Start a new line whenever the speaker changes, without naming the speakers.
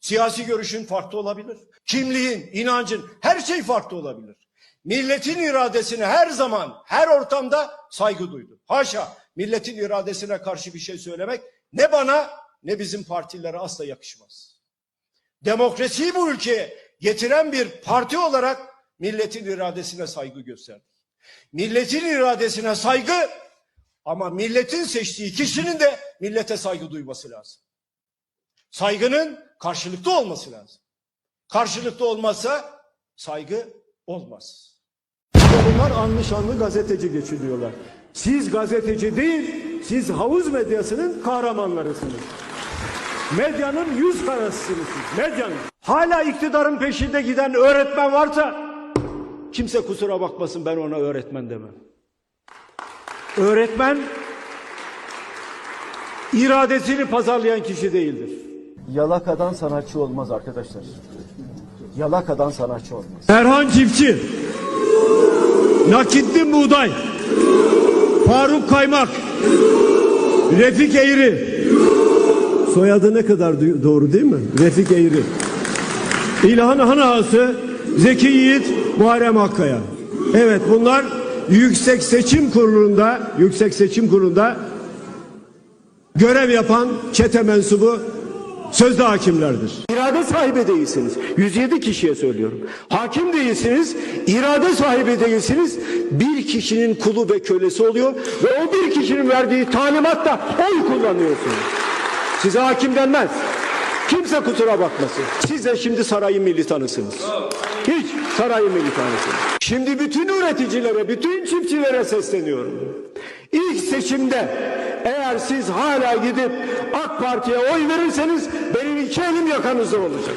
Siyasi görüşün farklı olabilir. Kimliğin, inancın, her şey farklı olabilir. Milletin iradesine her zaman, her ortamda saygı duydum. Haşa, milletin iradesine karşı bir şey söylemek ne bana ne bizim partilere asla yakışmaz. Demokrasiyi bu ülkeye getiren bir parti olarak milletin iradesine saygı gösterdik. Milletin iradesine saygı ama milletin seçtiği kişinin de millete saygı duyması lazım. Saygının karşılıklı olması lazım. Karşılıklı olmazsa saygı olmaz. Bunlar anlı gazeteci geçiriyorlar. Siz gazeteci değil, siz havuz medyasının kahramanlarısınız. Medyanın yüz karasısınız siz, medyanın. Hala iktidarın peşinde giden öğretmen varsa kimse kusura bakmasın ben ona öğretmen demem. Öğretmen iradesini pazarlayan kişi değildir.
Yalakadan sanatçı olmaz arkadaşlar. Yalakadan sanatçı olmaz.
Erhan Çiftçi, Nakittin Buğday, Faruk Kaymak, Refik Eğri. Soyadı ne kadar doğru değil mi? Refik Eğri. İlhan Hanağası, Zeki Yiğit, Muharrem Akkaya. Evet bunlar Yüksek Seçim Kurulu'nda, Yüksek Seçim Kurulu'nda görev yapan çete mensubu sözde hakimlerdir. İrade sahibi değilsiniz. 107 kişiye söylüyorum. Hakim değilsiniz, irade sahibi değilsiniz. Bir kişinin kulu ve kölesi oluyor ve o bir kişinin verdiği talimatla oy kullanıyorsunuz. Size hakim denmez. Kimse kusura bakmasın. Siz de şimdi sarayın militanısınız. Hiç sarayın militanısınız. Şimdi bütün üreticilere, bütün çiftçilere sesleniyorum. İlk seçimde eğer siz hala gidip AK Parti'ye oy verirseniz benim iki elim yakanızda olacak.